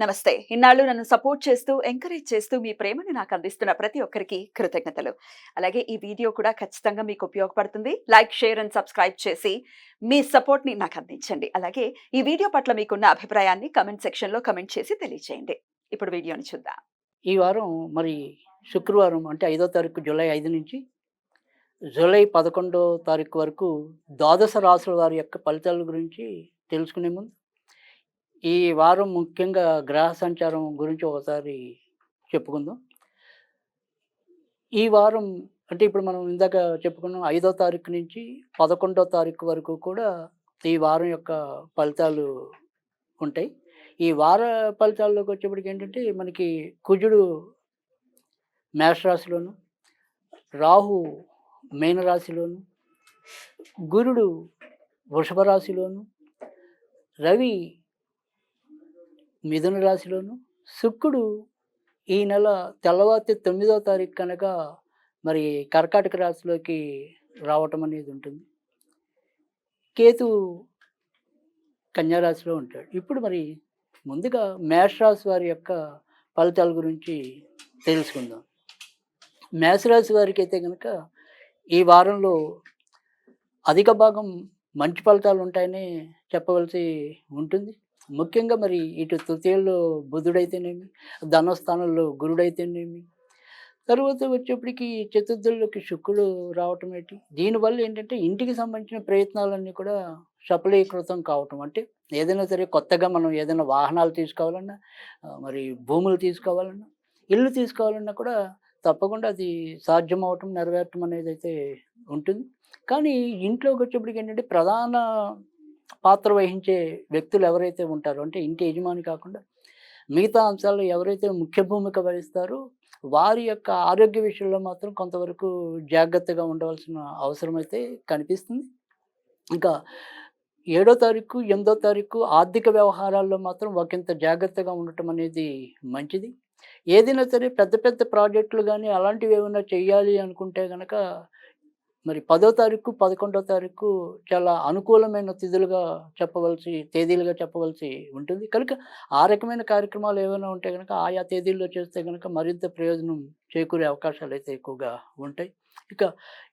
నమస్తే. ఇన్నాళ్ళు నన్ను సపోర్ట్ చేస్తూ ఎంకరేజ్ చేస్తూ మీ ప్రేమని నాకు అందిస్తున్న ప్రతి ఒక్కరికి కృతజ్ఞతలు. అలాగే ఈ వీడియో కూడా ఖచ్చితంగా మీకు ఉపయోగపడుతుంది. లైక్ షేర్ అండ్ సబ్స్క్రైబ్ చేసి మీ సపోర్ట్ని నాకు అందించండి. అలాగే ఈ వీడియో పట్ల మీకున్న అభిప్రాయాన్ని కమెంట్ సెక్షన్లో కమెంట్ చేసి తెలియజేయండి ఇప్పుడు వీడియోని చూద్దాం. ఈ వారం మరి శుక్రవారం అంటే ఐదో తారీఖు జూలై ఐదు నుంచి జూలై పదకొండో తారీఖు వరకు ద్వాదశ రాసుల వారి యొక్క ఫలితాల గురించి తెలుసుకునే ముందు ఈ వారం ముఖ్యంగా గ్రహ సంచారం గురించి ఒకసారి చెప్పుకుందాం. ఈ వారం అంటే ఇప్పుడు మనం ఇందాక చెప్పుకున్నాం ఐదో తారీఖు నుంచి పదకొండో తారీఖు వరకు కూడా ఈ వారం యొక్క ఫలితాలు ఉంటాయి. ఈ వార ఫలితాల్లోకి వచ్చేప్పటికి ఏంటంటే మనకి కుజుడు మేషరాశిలోను రాహు మీనరాశిలోను గురుడు వృషభ రాశిలోను రవి మిథున రాశిలోను శుక్రుడు ఈ నెల తెల్లవారి తొమ్మిదవ తారీఖు కనుక మరి కర్కాటక రాశిలోకి రావటం అనేది ఉంటుంది. కేతు కన్యారాశిలో ఉంటాడు. ఇప్పుడు మరి ముందుగా మేషరాశి వారి యొక్క ఫలితాల గురించి తెలుసుకుందాం. మేషరాశి వారికి అయితే కనుక ఈ వారంలో అధిక భాగం మంచి ఫలితాలు ఉంటాయని చెప్పవలసి ఉంటుంది. ముఖ్యంగా మరి ఇటు తృతీయంలో బుధుడైతేనేమి ధనస్థానంలో గురుడైతేనేమి తర్వాత వచ్చేప్పటికి చతుర్థుల్లోకి శుక్రుడు రావటం ఏంటి? దీనివల్ల ఏంటంటే ఇంటికి సంబంధించిన ప్రయత్నాలన్నీ కూడా సఫలీకృతం కావటం. అంటే ఏదైనా సరే కొత్తగా మనం ఏదైనా వాహనాలు తీసుకోవాలన్నా మరి భూములు తీసుకోవాలన్నా ఇల్లు తీసుకోవాలన్నా కూడా తప్పకుండా అది సాధ్యం అవటం నెరవేరటం అనేది అయితే ఉంటుంది. కానీ ఇంట్లోకి వచ్చేప్పటికి ఏంటంటే ప్రధాన పాత్ర వహించే వ్యక్తులు ఎవరైతే ఉంటారో అంటే ఇంటి యజమాని కాకుండా మిగతా అంశాల్లో ఎవరైతే ముఖ్య భూమిక వహిస్తారో వారి యొక్క ఆరోగ్య విషయంలో మాత్రం కొంతవరకు జాగ్రత్తగా ఉండవలసిన అవసరం అయితే కనిపిస్తుంది. ఇంకా ఏడో తారీఖు ఎనిమిదో తారీఖు ఆర్థిక వ్యవహారాల్లో మాత్రం ఒకంత జాగ్రత్తగా ఉండటం అనేది మంచిది. ఏదైనా సరే పెద్ద పెద్ద ప్రాజెక్టులు కానీ అలాంటివి ఏమైనా చేయాలి అనుకుంటే కనుక మరి పదో తారీఖు పదకొండో తారీఖు చాలా అనుకూలమైన తిథులుగా చెప్పవలసి తేదీలుగా చెప్పవలసి ఉంటుంది. కనుక ఆ రకమైన కార్యక్రమాలు ఏమైనా ఉంటే కనుక ఆయా తేదీల్లో చేస్తే కనుక మరింత ప్రయోజనం చేకూరే అవకాశాలు అయితే ఎక్కువగా ఉంటాయి. ఇక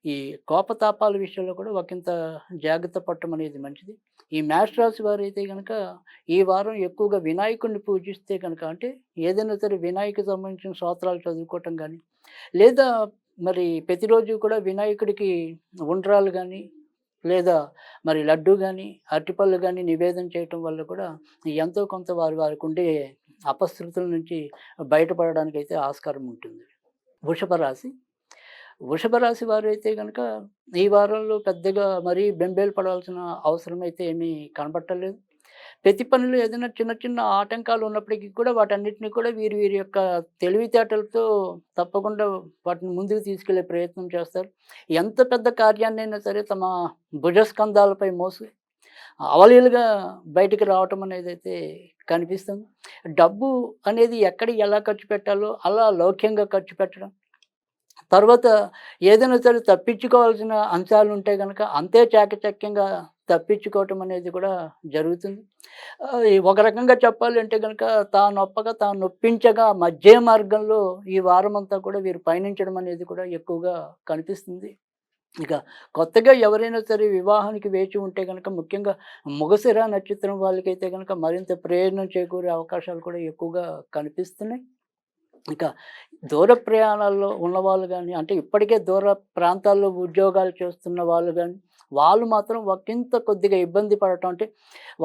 ఈ కోపతాపాల విషయంలో కూడా ఒకంత జాగ్రత్త పట్టడం అనేది మంచిది. ఈ మేష రాశి వారు అయితే కనుక ఈ వారం ఎక్కువగా వినాయకుడిని పూజిస్తే కనుక అంటే ఏదైనా సరే వినాయకు సంబంధించిన స్తోత్రాలు చదువుకోవటం కానీ లేదా మరి ప్రతిరోజు కూడా వినాయకుడికి ఉండ్రాలు కానీ లేదా మరి లడ్డు కానీ అరటిపళ్ళు కానీ నివేదన చేయటం వల్ల కూడా ఎంతో కొంత వారి వారికి ఉండే అపశృతుల నుంచి బయటపడడానికి అయితే ఆస్కారం ఉంటుంది. వృషభ రాశి. వృషభ రాశి వారు అయితే కనుక ఈ వారంలో పెద్దగా మరీ బెంబేలు పడాల్సిన అవసరం అయితే ఏమీ కనబట్టలేదు. ప్రతి పనిలో ఏదైనా చిన్న చిన్న ఆటంకాలు ఉన్నప్పటికీ కూడా వాటన్నిటిని కూడా వీరి వీరి యొక్క తెలివితేటలతో తప్పకుండా వాటిని ముందుకు తీసుకెళ్ళే ప్రయత్నం చేస్తారు. ఎంత పెద్ద కార్యాన్నైనా సరే తమ భుజస్కంధాలపై మోసి అవలీలుగా బయటికి రావటం అనేది అయితే కనిపిస్తుంది. డబ్బు అనేది ఎక్కడ ఎలా ఖర్చు పెట్టాలో అలా లౌక్యంగా ఖర్చు పెట్టడం. తర్వాత ఏదైనా సరే తప్పించుకోవాల్సిన అంశాలు ఉంటే కనుక అంతే చాకచక్యంగా తప్పించుకోవటం అనేది కూడా జరుగుతుంది. ఒక రకంగా చెప్పాలి అంటే కనుక తాను నొప్పగా తాను నొప్పించగా మధ్య మార్గంలో ఈ వారం అంతా కూడా వీరు పయనించడం అనేది కూడా ఎక్కువగా కనిపిస్తుంది. ఇక కొత్తగా ఎవరైనా సరే వివాహానికి వేచి ఉంటే కనుక ముఖ్యంగా ముగసిర నక్షత్రం వాళ్ళకైతే కనుక మరింత ప్రయోజనం చేకూరే అవకాశాలు కూడా ఎక్కువగా కనిపిస్తున్నాయి. ఇక దూర ప్రయాణాల్లో ఉన్నవాళ్ళు కానీ అంటే ఇప్పటికే దూర ప్రాంతాల్లో ఉద్యోగాలు చేస్తున్న వాళ్ళు కానీ వాళ్ళు మాత్రం ఒకంత కొద్దిగా ఇబ్బంది పడటం అంటే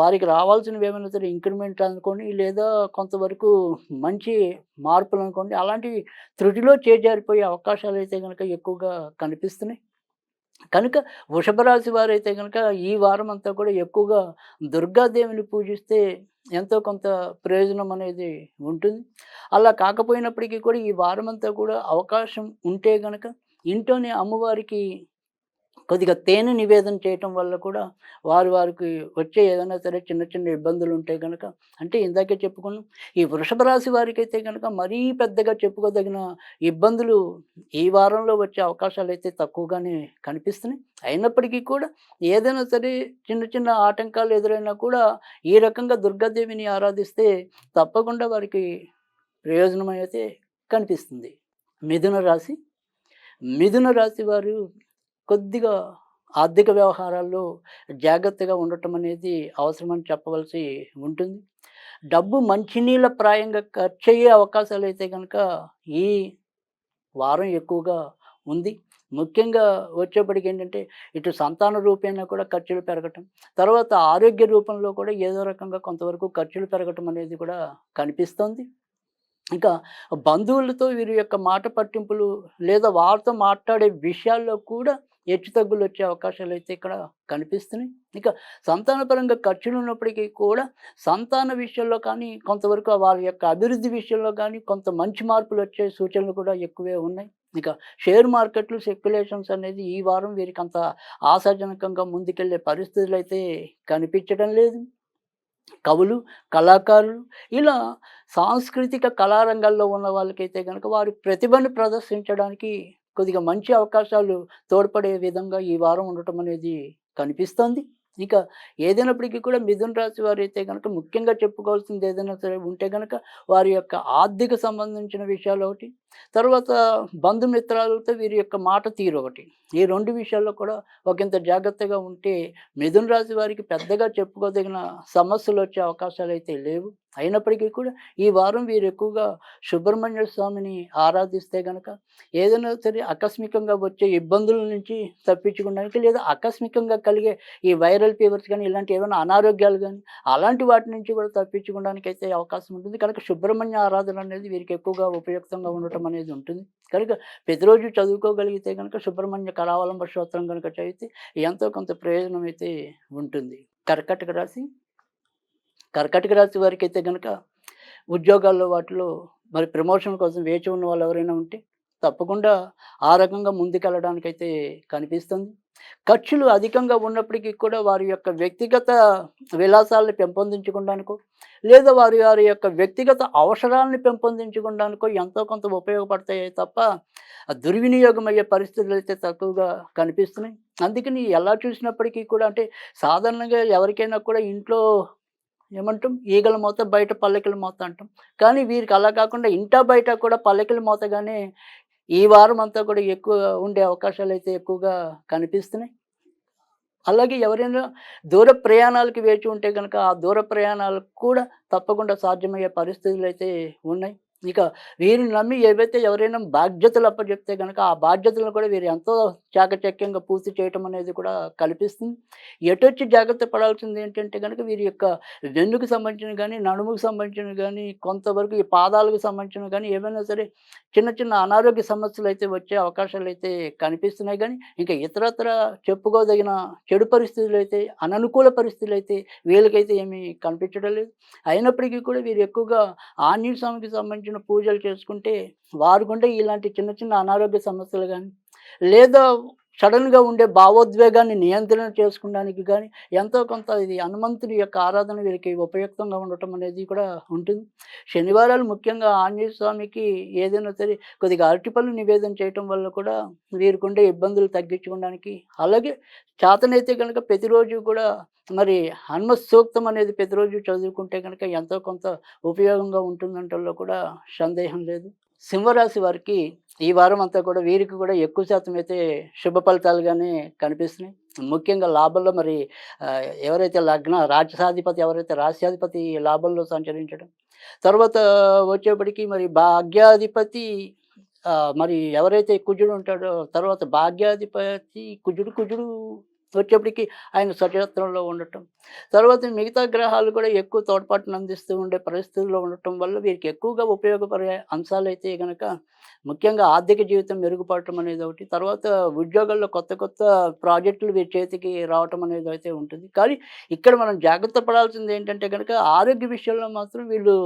వారికి రావాల్సినవి ఏమైనా సరే ఇంక్రిమెంట్ అనుకోండి లేదా కొంతవరకు మంచి మార్పులు అనుకోండి అలాంటివి త్రుటిలో చేజారిపోయే అవకాశాలు అయితే కనుక ఎక్కువగా కనిపిస్తున్నాయి. కనుక వృషభరాశి వారైతే కనుక ఈ వారం అంతా కూడా ఎక్కువగా దుర్గాదేవిని పూజిస్తే ఎంతో కొంత ప్రయోజనం అనేది ఉంటుంది. అలా కాకపోయినప్పటికీ కూడా ఈ వారం అంతా కూడా అవకాశం ఉంటే కనుక ఇంట్లోనే అమ్మవారికి కొద్దిగా తేనె నివేదన చేయటం వల్ల కూడా వారు వారికి వచ్చే ఏదైనా సరే చిన్న చిన్న ఇబ్బందులు ఉంటే కనుక అంటే ఇందాకే చెప్పుకున్నాం ఈ వృషభ రాశి వారికి అయితే కనుక మరీ పెద్దగా చెప్పుకోదగిన ఇబ్బందులు ఈ వారంలో వచ్చే అవకాశాలు అయితే తక్కువగానే కనిపిస్తున్నాయి. అయినప్పటికీ కూడా ఏదైనా సరే చిన్న చిన్న ఆటంకాలు ఎదురైనా కూడా ఈ రకంగా దుర్గాదేవిని ఆరాధిస్తే తప్పకుండా వారికి ప్రయోజనం అయితే కనిపిస్తుంది. మిథున రాశి మిథున రాశి వారు కొద్దిగా ఆర్థిక వ్యవహారాల్లో జాగ్రత్తగా ఉండటం అనేది అవసరమని చెప్పవలసి ఉంటుంది. డబ్బు మంచినీళ్ళ ప్రాయంగా ఖర్చు అయ్యే అవకాశాలు అయితే కనుక ఈ వారం ఎక్కువగా ఉంది. ముఖ్యంగా వచ్చేప్పటికి ఏంటంటే ఇటు సంతాన రూపేణా కూడా ఖర్చులు పెరగటం తర్వాత ఆరోగ్య రూపంలో కూడా ఏదో రకంగా కొంతవరకు ఖర్చులు పెరగటం అనేది కూడా కనిపిస్తుంది. ఇంకా బంధువులతో వీరి యొక్క మాట పట్టింపులు లేదా వారితో మాట్లాడే విషయాల్లో కూడా హెచ్చు తగ్గులు వచ్చే అవకాశాలు అయితే ఇక్కడ కనిపిస్తున్నాయి. ఇక సంతానపరంగా ఖర్చులు ఉన్నప్పటికీ కూడా సంతాన విషయంలో కానీ కొంతవరకు వారి యొక్క అభివృద్ధి విషయంలో కానీ కొంత మంచి మార్పులు వచ్చే సూచనలు కూడా ఎక్కువే ఉన్నాయి. ఇక షేర్ మార్కెట్లు సెక్యులేషన్స్ అనేది ఈ వారం వీరికి అంత ఆశాజనకంగా ముందుకెళ్ళే పరిస్థితులు అయితే కనిపించడం లేదు. కవులు కళాకారులు ఇలా సాంస్కృతిక కళారంగాల్లో ఉన్న వాళ్ళకైతే కనుక వారి ప్రతిభను ప్రదర్శించడానికి కొద్దిగా మంచి అవకాశాలు తోడ్పడే విధంగా ఈ వారం ఉండటం అనేది కనిపిస్తోంది. ఇక ఏదైనప్పటికీ కూడా మిథున రాశి వారు అయితే కనుక ముఖ్యంగా చెప్పుకోవాల్సింది ఏదైనా సరే ఉంటే కనుక వారి యొక్క ఆర్థిక సంబంధించిన విషయాలు ఒకటి తర్వాత బంధుమిత్రాలతో వీరి యొక్క మాట తీరు ఒకటి. ఈ రెండు విషయాల్లో కూడా ఒకంత జాగ్రత్తగా ఉంటే మిథున రాశి వారికి పెద్దగా చెప్పుకోదగిన సమస్యలు వచ్చే అవకాశాలు అయితే లేవు. అయినప్పటికీ కూడా ఈ వారం వీరు ఎక్కువగా సుబ్రహ్మణ్య స్వామిని ఆరాధిస్తే గనక ఏదైనా సరే ఆకస్మికంగా వచ్చే ఇబ్బందుల నుంచి తప్పించుకోవడానికి లేదా ఆకస్మికంగా కలిగే ఈ వైరల్ ఫీవర్స్ కానీ ఇలాంటి ఏమైనా అనారోగ్యాలు కానీ అలాంటి వాటి నుంచి కూడా తప్పించుకోవడానికి అయితే అవకాశం ఉంటుంది. కనుక సుబ్రహ్మణ్య ఆరాధన అనేది వీరికి ఎక్కువగా ఉపయుక్తంగా ఉండటం అనేది ఉంటుంది. కనుక ప్రతిరోజు చదువుకోగలిగితే కనుక సుబ్రహ్మణ్య కరావలంబ స్తోత్రం కనుక చదివితే ఎంతో కొంత ప్రయోజనం అయితే ఉంటుంది. కర్కటక రాశి? కర్కటక రాశి వారికి అయితే కనుక ఉద్యోగాల్లో వాటిలో మరి ప్రమోషన్ కోసం వేచి ఉన్న వాళ్ళు ఎవరైనా ఉంటే తప్పకుండా ఆ రకంగా ముందుకెళ్ళడానికైతే కనిపిస్తుంది. ఖర్చులు అధికంగా ఉన్నప్పటికీ కూడా వారి యొక్క వ్యక్తిగత విలాసాలను పెంపొందించుకోవడానికో లేదా వారి వారి యొక్క వ్యక్తిగత అవసరాలను పెంపొందించుకోవడానికో ఎంతో కొంత ఉపయోగపడతాయి తప్ప దుర్వినియోగం అయ్యే పరిస్థితులు అయితే తక్కువగా కనిపిస్తున్నాయి. అందుకని ఎలా చూసినప్పటికీ కూడా అంటే సాధారణంగా ఎవరికైనా కూడా ఇంట్లో ఏమంటాం ఈగల మూత బయట పల్లకిల మోత అంటాం. కానీ వీరికి అలా కాకుండా ఇంట బయట కూడా పల్లకిల మోతగానే ఈ వారం అంతా కూడా ఎక్కువ ఉండే అవకాశాలు అయితే ఎక్కువగా కనిపిస్తున్నాయి. అలాగే ఎవరైనా దూర ప్రయాణాలకు వేచి ఉంటే కనుక ఆ దూర ప్రయాణాలకు కూడా తప్పకుండా సాధ్యమయ్యే పరిస్థితులు అయితే ఉన్నాయి. ఇక వీరిని నమ్మి ఏవైతే ఎవరైనా బాధ్యతలు అప్పచెప్తే కనుక ఆ బాధ్యతలను కూడా వీరు ఎంతో చాకచక్యంగా పూర్తి చేయటం అనేది కూడా కల్పిస్తుంది. ఎటొచ్చి జాగ్రత్త పడాల్సింది ఏంటంటే కనుక వీరి యొక్క వెన్నుకు సంబంధించిన కానీ నడుముకు సంబంధించిన కానీ కొంతవరకు ఈ పాదాలకు సంబంధించిన కానీ ఏమైనా సరే చిన్న చిన్న అనారోగ్య సమస్యలు అయితే వచ్చే అవకాశాలు అయితే కనిపిస్తున్నాయి. కానీ ఇంకా ఇతరత్ర చెప్పుకోదగిన చెడు పరిస్థితులు అయితే అననుకూల పరిస్థితులు అయితే వీళ్ళకైతే ఏమీ కనిపించడం లేదు. అయినప్పటికీ కూడా వీరు ఎక్కువగా ఆంజనేయ స్వామికి సంబంధించిన పూజలు చేసుకుంటే వారు కూడా ఇలాంటి చిన్న చిన్న అనారోగ్య సమస్యలు కానీ లేదా సడన్గా ఉండే భావోద్వేగాన్ని నియంత్రణ చేసుకోవడానికి కానీ ఎంతో కొంత ఇది హనుమంతుని యొక్క ఆరాధన వీరికి ఉపయుక్తంగా ఉండటం అనేది కూడా ఉంటుంది. శనివారాలు ముఖ్యంగా ఆంజనేయ స్వామికి ఏదైనా సరే కొద్దిగా అరటిపళ్ళు నివేదన చేయటం వల్ల కూడా వీరికి ఉండే ఇబ్బందులు తగ్గించుకోవడానికి అలాగే చేతనైతే కనుక ప్రతిరోజు కూడా మరి హనుమ సూక్తం అనేది ప్రతిరోజు చదువుకుంటే కనుక ఎంతో కొంత ఉపయోగంగా ఉంటుందంటలో కూడా సందేహం లేదు. సింహరాశి వారికి ఈ వారం అంతా కూడా వీరికి కూడా ఎక్కువ శాతం అయితే శుభ ఫలితాలుగానే కనిపిస్తున్నాయి. ముఖ్యంగా లాభంలో మరి ఎవరైతే లగ్న రాజ్యసాధిపతి ఎవరైతే రాష్ట్రాధిపతి లాభంలో సంచరించడం. తర్వాత వచ్చేప్పటికి మరి భాగ్యాధిపతి మరి ఎవరైతే కుజుడు ఉంటాడో తర్వాత భాగ్యాధిపతి కుజుడు కుజుడు వచ్చేప్పటికి ఆయన సచరిత్రంలో ఉండటం. తర్వాత మిగతా గ్రహాలు కూడా ఎక్కువ తోడ్పాటును అందిస్తూ ఉండే పరిస్థితుల్లో ఉండటం వల్ల వీరికి ఎక్కువగా ఉపయోగపడే అంశాలు అయితే కనుక ముఖ్యంగా ఆర్థిక జీవితం మెరుగుపడటం అనేది ఒకటి. తర్వాత ఉద్యోగాల్లో కొత్త కొత్త ప్రాజెక్టులు వీరి చేతికి రావటం అనేది అయితే ఉంటుంది. కానీ ఇక్కడ మనం జాగ్రత్త పడాల్సింది ఏంటంటే కనుక ఆరోగ్య విషయంలో మాత్రం వీళ్ళు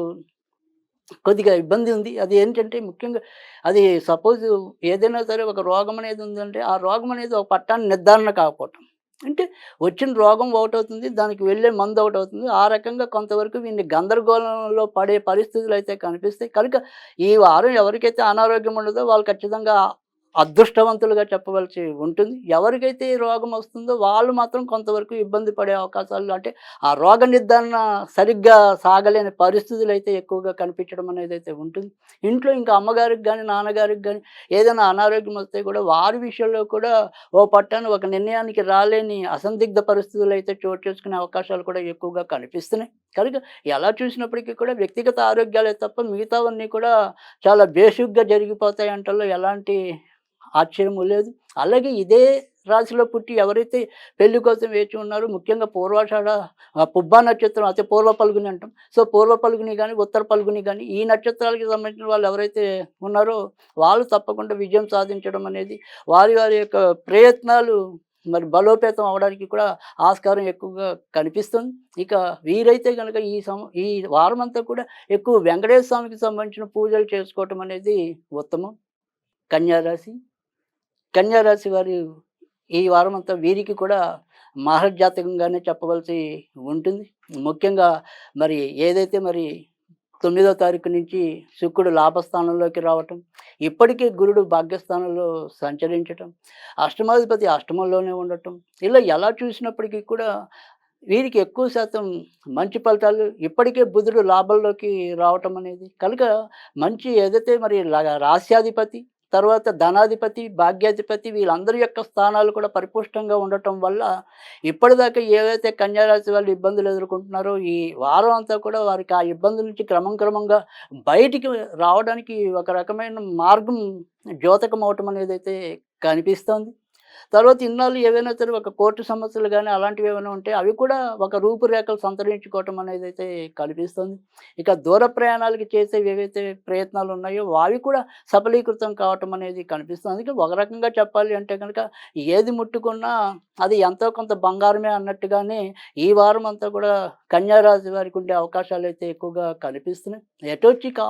కొద్దిగా ఇబ్బంది ఉంది. అది ఏంటంటే ముఖ్యంగా అది సపోజ్ ఏదైనా సరే ఒక రోగం అనేది ఉందంటే ఆ రోగం అనేది ఒక పట్టాన్ని నిర్ధారణ కాకపోవటం. అంటే వచ్చిన రోగం ఒకటి అవుతుంది దానికి వెళ్ళే మందు ఒకటి అవుతుంది ఆ రకంగా కొంతవరకు వీళ్ళని గందరగోళంలో పడే పరిస్థితులు అయితే కనిపిస్తాయి. కనుక ఈ వారం ఎవరికైతే అనారోగ్యం ఉండదో వాళ్ళు ఖచ్చితంగా అదృష్టవంతులుగా చెప్పవలసి ఉంటుంది. ఎవరికైతే ఈ రోగం వస్తుందో వాళ్ళు మాత్రం కొంతవరకు ఇబ్బంది పడే అవకాశాలు అంటే ఆ రోగ నిర్ధారణ సరిగ్గా సాగలేని పరిస్థితులు అయితే ఎక్కువగా కనిపించడం అనేది అయితే ఉంటుంది. ఇంట్లో ఇంకా అమ్మగారికి కానీ నాన్నగారికి కానీ ఏదైనా అనారోగ్యం వస్తే కూడా వారి విషయంలో కూడా ఓ పట్టాను ఒక నిర్ణయానికి రాలేని అసందిగ్ధ పరిస్థితులు అయితే చోటు చేసుకునే అవకాశాలు కూడా ఎక్కువగా కనిపిస్తున్నాయి. కనుక ఎలా చూసినప్పటికీ కూడా వ్యక్తిగత ఆరోగ్యాలే తప్ప మిగతావన్నీ కూడా చాలా బేసిక్గా జరిగిపోతాయి అంటల్లో ఎలాంటి ఆశ్చర్యము లేదు. అలాగే ఇదే రాశిలో పుట్టి ఎవరైతే పెళ్ళి కోసం వేచి ఉన్నారో ముఖ్యంగా పూర్వాషాఢ ఆ, పుబ్బా నక్షత్రం అయితే పూర్వ పలుగుని అంటాం. సో పూర్వ పలుగుని కానీ ఉత్తర పలుగుని కానీ ఈ నక్షత్రాలకి సంబంధించిన వాళ్ళు ఎవరైతే ఉన్నారో వాళ్ళు తప్పకుండా విజయం సాధించడం అనేది వారి వారి యొక్క ప్రయత్నాలు మరి బలోపేతం అవడానికి కూడా ఆస్కారం ఎక్కువగా కనిపిస్తుంది. ఇక వీరైతే కనుక ఈ సం ఈ వారం అంతా కూడా ఎక్కువ వెంకటేశ్వర స్వామికి సంబంధించిన పూజలు చేసుకోవటం అనేది ఉత్తమం. కన్యారాశి కన్యారాశి వారి ఈ వారం అంతా వీరికి కూడా మహర్జాతకంగానే చెప్పవలసి ఉంటుంది. ముఖ్యంగా మరి ఏదైతే మరి తొమ్మిదో తారీఖు నుంచి శుక్రుడు లాభస్థానంలోకి రావటం ఇప్పటికే గురుడు భాగ్యస్థానంలో సంచరించటం అష్టమాధిపతి అష్టమంలోనే ఉండటం ఇలా ఎలా చూసినప్పటికీ కూడా వీరికి ఎక్కువ శాతం మంచి ఫలితాలు ఇప్పటికే బుధుడు లాభంలోకి రావటం అనేది కనుక మంచి ఏదైతే మరి రాశ్యాధిపతి రాస్యాధిపతి తర్వాత ధనాధిపతి భాగ్యాధిపతి వీళ్ళందరి యొక్క స్థానాలు కూడా పరిపుష్టంగా ఉండటం వల్ల ఇప్పటిదాకా ఏవైతే కన్యారాశి వాళ్ళు ఇబ్బందులు ఎదుర్కొంటున్నారో ఈ వారం అంతా కూడా వారికి ఆ ఇబ్బందుల నుంచి క్రమం క్రమంగా బయటికి రావడానికి ఒక రకమైన మార్గం ద్యోతకం అవటం అనేది అయితే కనిపిస్తోంది. తర్వాత ఇన్నాళ్ళు ఏవైనా సరే ఒక కోర్టు సమస్యలు కానీ అలాంటివి ఏమైనా ఉంటే అవి కూడా ఒక రూపురేఖలు సంతరించుకోవటం అనేది అయితే కనిపిస్తుంది. ఇక దూర ప్రయాణాలకి చేసే ఏవైతే ప్రయత్నాలు ఉన్నాయో అవి కూడా సఫలీకృతం కావటం అనేది కనిపిస్తుంది. ఒక రకంగా చెప్పాలి అంటే కనుక ఏది ముట్టుకున్నా అది ఎంతో కొంత బంగారమే అన్నట్టుగానే ఈ వారం అంతా కూడా కన్యారాశి వారికి ఉండే అవకాశాలు అయితే ఎక్కువగా కనిపిస్తున్నాయి. ఎటొచ్చి కా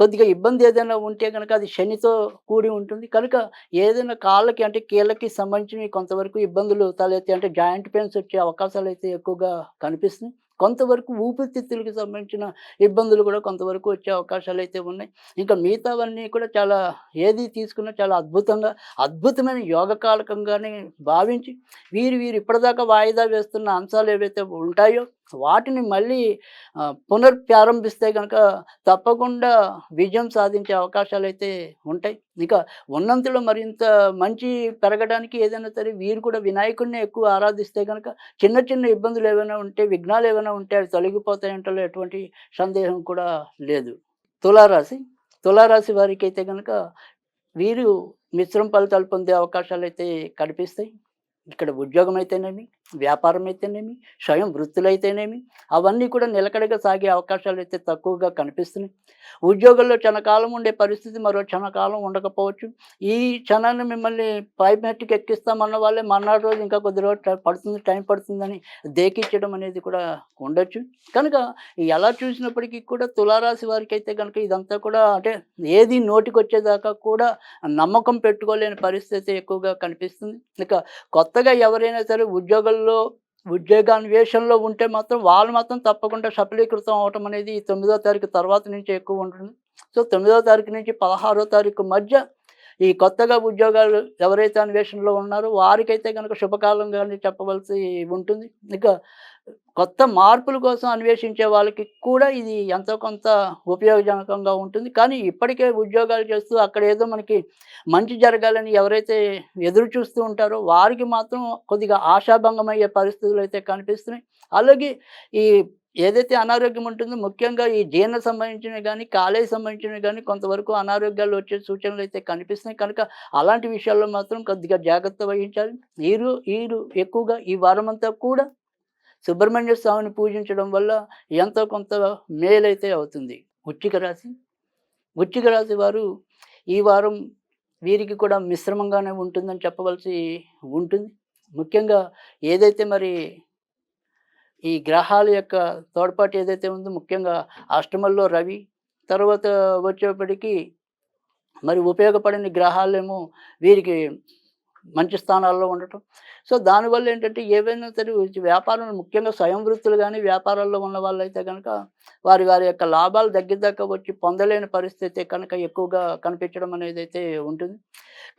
కొద్దిగా ఇబ్బంది ఏదైనా ఉంటే కనుక అది శనితో కూడి ఉంటుంది. కనుక ఏదైనా కాళ్ళకి అంటే కీళ్ళకి సంబంధించినవి కొంతవరకు ఇబ్బందులు తలెత్తి అంటే జాయింట్ పెయిన్స్ వచ్చే అవకాశాలు అయితే ఎక్కువగా కనిపిస్తున్నాయి. కొంతవరకు ఊపిరితిత్తులకు సంబంధించిన ఇబ్బందులు కూడా కొంతవరకు వచ్చే అవకాశాలు అయితే ఉన్నాయి. ఇంకా మిగతావన్నీ కూడా చాలా ఏది తీసుకున్నా చాలా అద్భుతంగా అద్భుతమైన యోగకాలకంగానే భావించి వీరు వీరు ఇప్పటిదాకా వాయిదా వేస్తున్న అంశాలు ఏవైతే ఉంటాయో వాటిని మళ్ళీ పునర్ప్రారంభిస్తే కనుక తప్పకుండా విజయం సాధించే అవకాశాలు అయితే ఉంటాయి. ఇక ఉన్నంతలో మరింత మంచి పెరగడానికి ఏదైనా సరే వీరు కూడా వినాయకుడిని ఎక్కువ ఆరాధిస్తే కనుక చిన్న చిన్న ఇబ్బందులు ఏమైనా ఉంటే విఘ్నాలు ఏమైనా ఉంటే అవి తొలగిపోతాయంటలో ఎటువంటి సందేహం కూడా లేదు. తులారాశి తులారాశి వారికి అయితే కనుక వీరు మిశ్రమ ఫలితాలు పొందే అవకాశాలు అయితే కనిపిస్తాయి. ఇక్కడ ఉద్యోగం అయితేనేమి వ్యాపారం అయితేనేమి స్వయం వృత్తులు అయితేనేమి అవన్నీ కూడా నిలకడగా సాగే అవకాశాలు అయితే తక్కువగా కనిపిస్తున్నాయి. ఉద్యోగంలో క్షణకాలం ఉండే పరిస్థితి మరో క్షణకాలం ఉండకపోవచ్చు. ఈ క్షణాన్ని మిమ్మల్ని పై ఎక్కిస్తామన్న వాళ్ళే మర్నాడు రోజు ఇంకా కొద్ది రోజు టైం పడుతుంది టైం పడుతుందని దేకిచ్చడం అనేది కూడా ఉండొచ్చు. కనుక ఎలా చూసినప్పటికీ కూడా తులారాశి వారికి అయితే కనుక ఇదంతా కూడా అంటే ఏది నోటికి వచ్చేదాకా కూడా నమ్మకం పెట్టుకోలేని పరిస్థితి ఎక్కువగా కనిపిస్తుంది. ఇక కొత్తగా ఎవరైనా సరే ఉద్యోగాలు ఉద్యోగాల్లో ఉద్యోగాన్వేషణలో ఉంటే మాత్రం వాళ్ళు మాత్రం తప్పకుండా సఫలీకృతం అవటం అనేది ఈ తొమ్మిదో తారీఖు తర్వాత నుంచి ఎక్కువ ఉంటుంది. సో తొమ్మిదో తారీఖు నుంచి పదహారో తారీఖు మధ్య ఈ కొత్తగా ఉద్యోగాలు ఎవరైతే అన్వేషణలో ఉన్నారో వారికైతే కనుక శుభకాలం కానీ చెప్పవలసి ఉంటుంది. ఇక కొత్త మార్పుల కోసం అన్వేషించే వాళ్ళకి కూడా ఇది ఎంతో కొంత ఉపయోగజనకంగా ఉంటుంది. కానీ ఇప్పటికే ఉద్యోగాలు చేస్తూ అక్కడ ఏదో మనకి మంచి జరగాలని ఎవరైతే ఎదురు చూస్తూ ఉంటారో వారికి మాత్రం కొద్దిగా ఆశాభంగం అయ్యే పరిస్థితులు అయితే కనిపిస్తున్నాయి. అలాగే ఈ ఏదైతే అనారోగ్యం ఉంటుందో ముఖ్యంగా ఈ జీర్ణ సంబంధించినవి కానీ కాలేజీ సంబంధించినవి కానీ కొంతవరకు అనారోగ్యాలు వచ్చే సూచనలు అయితే కనిపిస్తున్నాయి. కనుక అలాంటి విషయాల్లో మాత్రం కొద్దిగా జాగ్రత్త వహించాలి. ఈరు ఈరు ఎక్కువగా ఈ వారం అంతా కూడా సుబ్రహ్మణ్య స్వామిని పూజించడం వల్ల ఎంతో కొంత మేలైతే అవుతుంది. ఉచ్చిక రాశి. ఉచ్చిక రాశి వారు ఈ వారం వీరికి కూడా మిశ్రమంగానే ఉంటుందని చెప్పవలసి ఉంటుంది. ముఖ్యంగా ఏదైతే మరి ఈ గ్రహాల యొక్క తోడ్పాటు ఏదైతే ఉందో ముఖ్యంగా అష్టమంలో రవి తర్వాత వచ్చేప్పటికీ మరి ఉపయోగపడని గ్రహాలేమో వీరికి మంచి స్థానాల్లో ఉండటం. సో దానివల్ల ఏంటంటే ఏవైనా సరే వ్యాపారం ముఖ్యంగా స్వయం వృత్తులు కానీ వ్యాపారాల్లో ఉన్న వాళ్ళైతే కనుక వారి వారి యొక్క లాభాలు దగ్గర వచ్చి పొందలేని పరిస్థితి కనుక ఎక్కువగా కనిపించడం అనేది అయితే ఉంటుంది.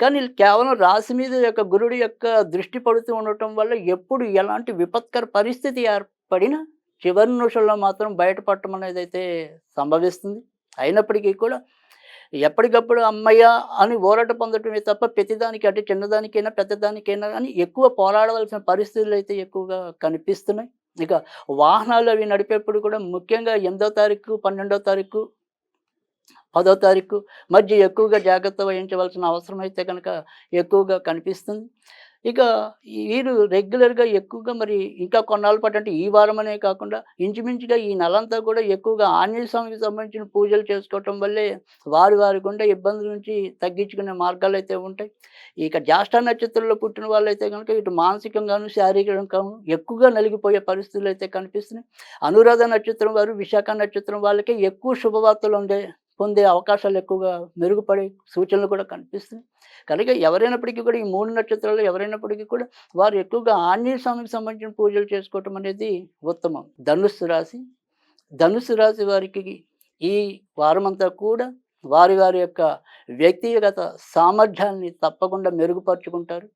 కానీ కేవలం రాశి మీద యొక్క గురుడి యొక్క దృష్టి పడుతూ ఉండటం వల్ల ఎప్పుడు ఎలాంటి విపత్కర పరిస్థితి ఏర్పడినా చివరి నిమిషంలో మాత్రం బయటపడటం అనేది అయితే సంభవిస్తుంది. అయినప్పటికీ కూడా ఎప్పటికప్పుడు అమ్మయ్య అని ఓరట పొందటమే తప్ప ప్రతిదానికి అంటే చిన్నదానికైనా పెద్దదానికైనా కానీ ఎక్కువ పోరాడవలసిన పరిస్థితులు అయితే ఎక్కువగా కనిపిస్తున్నాయి. ఇక వాహనాలు అవి నడిపేప్పుడు కూడా ముఖ్యంగా ఎనిమిదో తారీఖు పన్నెండో తారీఖు పదో తారీఖు మధ్య ఎక్కువగా జాగ్రత్త వహించవలసిన అవసరం అయితే కనుక ఎక్కువగా కనిపిస్తుంది. ఇక వీరు రెగ్యులర్గా ఎక్కువగా మరి ఇంకా కొన్నాళ్ళ పాటు అంటే ఈ వారం అనే కాకుండా ఇంచుమించుగా ఈ నెలంతా కూడా ఎక్కువగా ఆంజనేయ స్వామికి సంబంధించిన పూజలు చేసుకోవటం వల్లే వారి వారికి ఉండే ఇబ్బందుల నుంచి తగ్గించుకునే మార్గాలు అయితే ఉంటాయి. ఇక జ్యేష్ఠ నక్షత్రంలో పుట్టిన వాళ్ళైతే కనుక ఇటు మానసికంగాను శారీరకంగాను ఎక్కువగా నలిగిపోయే పరిస్థితులు అయితే కనిపిస్తున్నాయి. అనురాధ నక్షత్రం వారు విశాఖ నక్షత్రం వాళ్ళకి ఎక్కువ శుభవార్తలు ఉండే పొందే అవకాశాలు ఎక్కువగా మెరుగుపడే సూచనలు కూడా కనిపిస్తున్నాయి. కనుక ఎవరైనప్పటికీ కూడా ఈ మూడు నక్షత్రాలు ఎవరైనప్పటికీ కూడా వారు ఎక్కువగా ఆంజనేయ స్వామికి సంబంధించిన పూజలు చేసుకోవటం అనేది ఉత్తమం. ధనుస్సు రాశి ధనుస్సు రాశి వారికి ఈ వారమంతా కూడా వారి వారి యొక్క వ్యక్తిగత సామర్థ్యాన్ని తప్పకుండా మెరుగుపరుచుకుంటారు.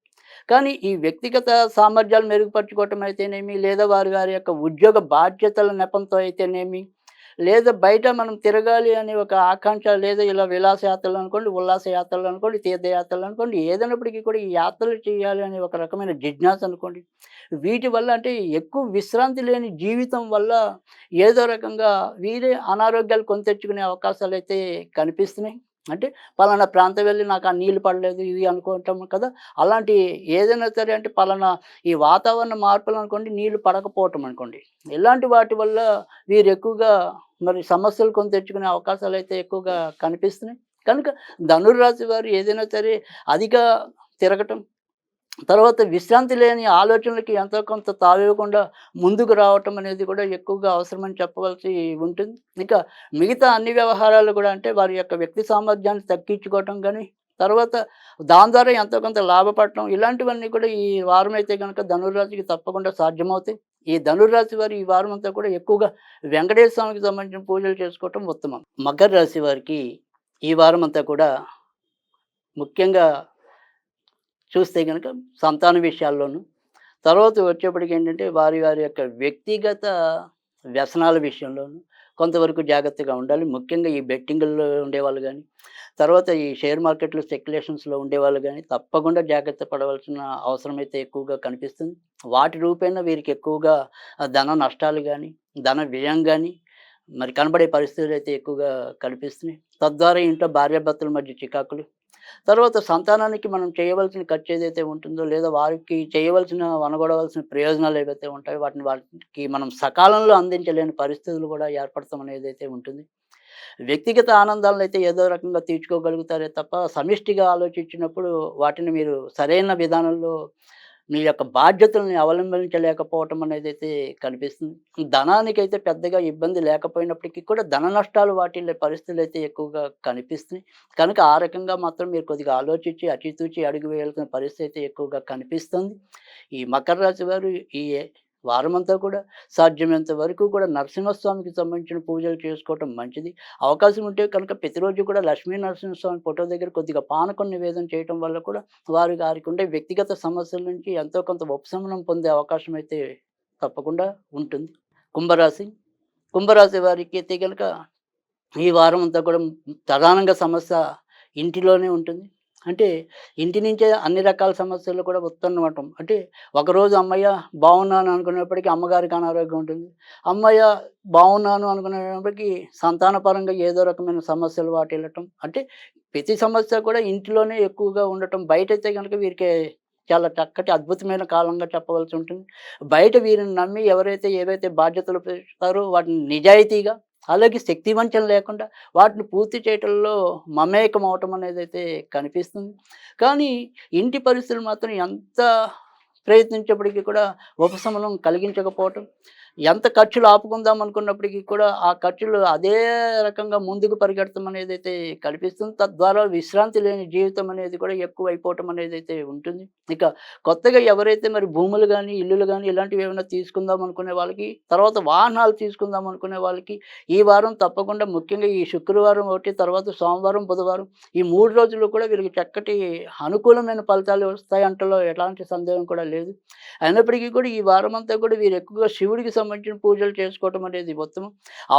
కానీ ఈ వ్యక్తిగత సామర్థ్యాలు మెరుగుపరుచుకోవటం అయితేనేమి లేదా వారి వారి యొక్క ఉద్యోగ బాధ్యతల నెపంతో అయితేనేమి లేదా బయట మనం తిరగాలి అనే ఒక ఆకాంక్ష లేదా. ఇలా విలాసయాత్రలు అనుకోండి ఉల్లాస యాత్రలు అనుకోండి తీర్థయాత్రలు అనుకోండి ఏదైనప్పటికీ కూడా ఈ యాత్రలు చేయాలి అనే ఒక రకమైన జిజ్ఞాస అనుకోండి. వీటి వల్ల అంటే ఎక్కువ విశ్రాంతి లేని జీవితం వల్ల ఏదో రకంగా వీరే అనారోగ్యాలు కొని తెచ్చుకునే అవకాశాలు అయితే కనిపిస్తున్నాయి. అంటే పలానా ప్రాంతం వెళ్ళి నాకు ఆ నీళ్ళు పడలేదు ఇవి అనుకుంటాం కదా! అలాంటి ఏదైనా సరే అంటే పలానా ఈ వాతావరణ మార్పులు అనుకోండి నీళ్ళు పడకపోవటం అనుకోండి. ఇలాంటి వాటి వల్ల వీరు ఎక్కువగా మరి సమస్యలు కొని తెచ్చుకునే అవకాశాలు అయితే ఎక్కువగా కనిపిస్తున్నాయి. కనుక ధనుర్రాశి వారు ఏదైనా సరే అధిక తిరగటం తర్వాత విశ్రాంతి లేని ఆలోచనలకి ఎంతో కొంత తావివ్వకుండా ముందుకు రావటం అనేది కూడా ఎక్కువగా అవసరమని చెప్పవలసి ఉంటుంది. ఇంకా మిగతా అన్ని వ్యవహారాలు కూడా అంటే వారి యొక్క వ్యక్తి సామర్థ్యాన్ని తగ్గించుకోవటం కానీ తర్వాత దాని ద్వారా ఎంతో కొంత లాభపడటం ఇలాంటివన్నీ కూడా ఈ వారం అయితే కనుక ధనుర్రాశికి తప్పకుండా సాధ్యమవుతాయి. ఈ ధనుర్రాశి వారు ఈ వారం అంతా కూడా ఎక్కువగా వెంకటేశ్వర స్వామికి సంబంధించిన పూజలు చేసుకోవటం ఉత్తమం. మకర రాశి వారికి ఈ వారం అంతా కూడా ముఖ్యంగా చూస్తే కనుక సంతాన విషయాల్లోనూ. తర్వాత వచ్చేప్పటికి ఏంటంటే వారి వారి యొక్క వ్యక్తిగత వ్యసనాల విషయంలోనూ కొంతవరకు జాగ్రత్తగా ఉండాలి. ముఖ్యంగా ఈ బెట్టింగ్లో ఉండేవాళ్ళు కానీ తర్వాత ఈ షేర్ మార్కెట్లో స్పెక్యులేషన్స్లో ఉండేవాళ్ళు కానీ తప్పకుండా జాగ్రత్త పడవలసిన అవసరం అయితే ఎక్కువగా కనిపిస్తుంది. వాటి రూపేణా వీరికి ఎక్కువగా ధన నష్టాలు కానీ ధన వ్యయం కానీ మరి కనబడే పరిస్థితులు అయితే ఎక్కువగా కనిపిస్తున్నాయి. తద్వారా ఇంట్లో భార్యాభర్తల మధ్య చికాకులు తర్వాత సంతానానికి మనం చేయవలసిన ఖర్చు ఏదైతే ఉంటుందో లేదా వారికి చేయవలసిన వనగొడవలసిన ప్రయోజనాలు ఏవైతే ఉంటాయో వాటిని వాటికి మనం సకాలంలో అందించలేని పరిస్థితులు కూడా ఏర్పడతాం అనేది అయితే ఉంటుంది. వ్యక్తిగత ఆనందాలను అయితే ఏదో రకంగా తీర్చుకోగలుగుతారే తప్ప సమిష్టిగా ఆలోచించినప్పుడు వాటిని మీరు సరైన విధానంలో మీ యొక్క బాధ్యతల్ని అవలంబించలేకపోవటం అనేది అయితే కనిపిస్తుంది. ధనానికైతే పెద్దగా ఇబ్బంది లేకపోయినప్పటికీ కూడా ధన నష్టాలు వాటిల్లే పరిస్థితులు అయితే ఎక్కువగా కనిపిస్తున్నాయి. కనుక ఆ రకంగా మాత్రం మీరు కొద్దిగా ఆలోచించి అచితూచి అడుగు వేయాల్సిన పరిస్థితి అయితే ఎక్కువగా కనిపిస్తుంది. ఈ మకర రాశి వారు ఈ వారమంతా కూడా సాధ్యమైనంత వరకు కూడా నరసింహస్వామికి సంబంధించిన పూజలు చేసుకోవటం మంచిది. అవకాశం ఉంటే కనుక ప్రతిరోజు కూడా లక్ష్మీ నరసింహస్వామి ఫోటో దగ్గర కొద్దిగా పానకం నివేదన చేయటం వల్ల కూడా వారి వారికి ఉండే వ్యక్తిగత సమస్యల నుంచి ఎంతో కొంత ఉపశమనం పొందే అవకాశం అయితే తప్పకుండా ఉంటుంది. కుంభరాశి కుంభరాశి వారికి అయితే కనుక ఈ వారం అంతా కూడా ప్రధానంగా సమస్య ఇంటిలోనే ఉంటుంది. అంటే ఇంటి నుంచే అన్ని రకాల సమస్యలు కూడా ఉత్పన్నమవటం అంటే ఒకరోజు అమ్మయ్య బాగున్నాను అనుకునేప్పటికీ అమ్మగారికి అనారోగ్యం ఉంటుంది. అమ్మయ్య బాగున్నాను అనుకునేప్పటికీ సంతానపరంగా ఏదో రకమైన సమస్యలు వాటిల్లటం. అంటే ప్రతి సమస్య కూడా ఇంటిలోనే ఎక్కువగా ఉండటం. బయట అయితే కనుక వీరికి చాలా చక్కటి అద్భుతమైన కాలంగా చెప్పవలసి ఉంటుంది. బయట వీరిని నమ్మి ఎవరైతే ఏవైతే బాధ్యతలు పెడతారో వాటిని నిజాయితీగా అలాగే శక్తివంచన లేకుండా వాటిని పూర్తి చేయటంలో మమేకం అవటం అనేది అయితే కనిపిస్తుంది. కానీ ఇంటి పరిస్థితులు మాత్రం ఎంత ప్రయత్నించేప్పటికీ కూడా ఉపశమనం కలిగించకపోవటం ఎంత ఖర్చులు ఆపుకుందాం అనుకున్నప్పటికీ కూడా ఆ ఖర్చులు అదే రకంగా ముందుకు పరిగెడతాం అనేది అయితే కనిపిస్తుంది తద్వారా విశ్రాంతి లేని జీవితం అనేది కూడా ఎక్కువ అయిపోవటం అనేది అయితే ఉంటుంది. ఇక కొత్తగా ఎవరైతే మరి భూములు కానీ ఇల్లులు కానీ ఇలాంటివి ఏమైనా తీసుకుందాం అనుకునే వాళ్ళకి తర్వాత వాహనాలు తీసుకుందాం అనుకునే వాళ్ళకి ఈ వారం తప్పకుండా ముఖ్యంగా ఈ శుక్రవారం ఒకటి తర్వాత సోమవారం బుధవారం ఈ మూడు రోజులు కూడా వీరికి చక్కటి అనుకూలమైన ఫలితాలు వస్తాయి అంటలో ఎలాంటి సందేహం కూడా లేదు. అయినప్పటికీ కూడా ఈ వారం అంతా కూడా వీరు ఎక్కువగా శివుడికి సంబంధించిన పూజలు చేసుకోవటం అనేది మొత్తం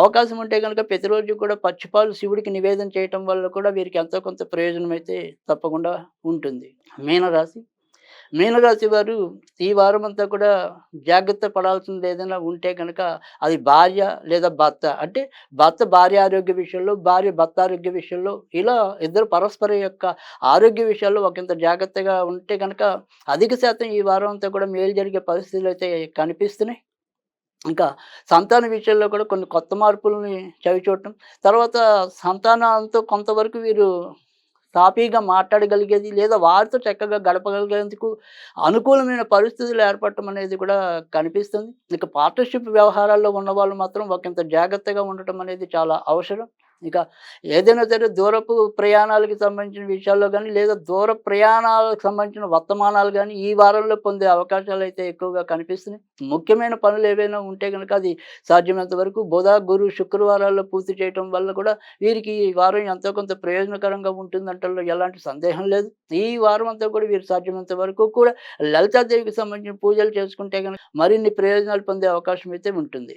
అవకాశం ఉంటే కనుక ప్రతిరోజు కూడా పచ్చిపాలు శివుడికి నివేదన చేయటం వల్ల కూడా వీరికి ఎంతో కొంత ప్రయోజనం అయితే తప్పకుండా ఉంటుంది. మీనరాశి. మీనరాశి వారు ఈ వారం అంతా కూడా జాగ్రత్త పడాల్సింది ఏదైనా ఉంటే కనుక అది భార్య లేదా భర్త. అంటే భర్త భార్య ఆరోగ్య విషయంలో భార్య భర్త ఆరోగ్య విషయంలో ఇలా ఇద్దరు పరస్పర యొక్క ఆరోగ్య విషయాల్లో ఒకంత జాగ్రత్తగా ఉంటే కనుక అధిక శాతం ఈ వారం అంతా కూడా మేలు జరిగే పరిస్థితులు అయితే కనిపిస్తున్నాయి. ఇంకా సంతాన విషయంలో కూడా కొన్ని కొత్త మార్పులని చవిచూడటం. తర్వాత సంతానంతో కొంతవరకు వీరు సాఫీగా మాట్లాడగలిగేది లేదా వారితో చక్కగా గడపగలిగేందుకు అనుకూలమైన పరిస్థితులు ఏర్పడటం అనేది కూడా కనిపిస్తుంది. ఇక పార్ట్నర్షిప్ వ్యవహారాల్లో ఉన్న వాళ్ళు మాత్రం ఒకంత జాగ్రత్తగా ఉండటం అనేది చాలా అవసరం. ఇక ఏదైనా సరే దూరపు ప్రయాణాలకు సంబంధించిన విషయాల్లో కానీ లేదా దూర ప్రయాణాలకు సంబంధించిన వర్తమానాలు కానీ ఈ వారంలో పొందే అవకాశాలు అయితే ఎక్కువగా కనిపిస్తున్నాయి. ముఖ్యమైన పనులు ఏవైనా ఉంటే కనుక అది సాధ్యమైనంత వరకు బుధ గురు శుక్రవారాల్లో పూర్తి చేయటం వల్ల కూడా వీరికి ఈ వారం ఎంతో కొంత ప్రయోజనకరంగా ఉంటుందంటే ఎలాంటి సందేహం లేదు. ఈ వారం అంతా కూడా వీరు సాధ్యమైనంత వరకు కూడా లలితాదేవికి సంబంధించిన పూజలు చేసుకుంటే కనుక మరిన్ని ప్రయోజనాలు పొందే అవకాశం అయితే ఉంటుంది.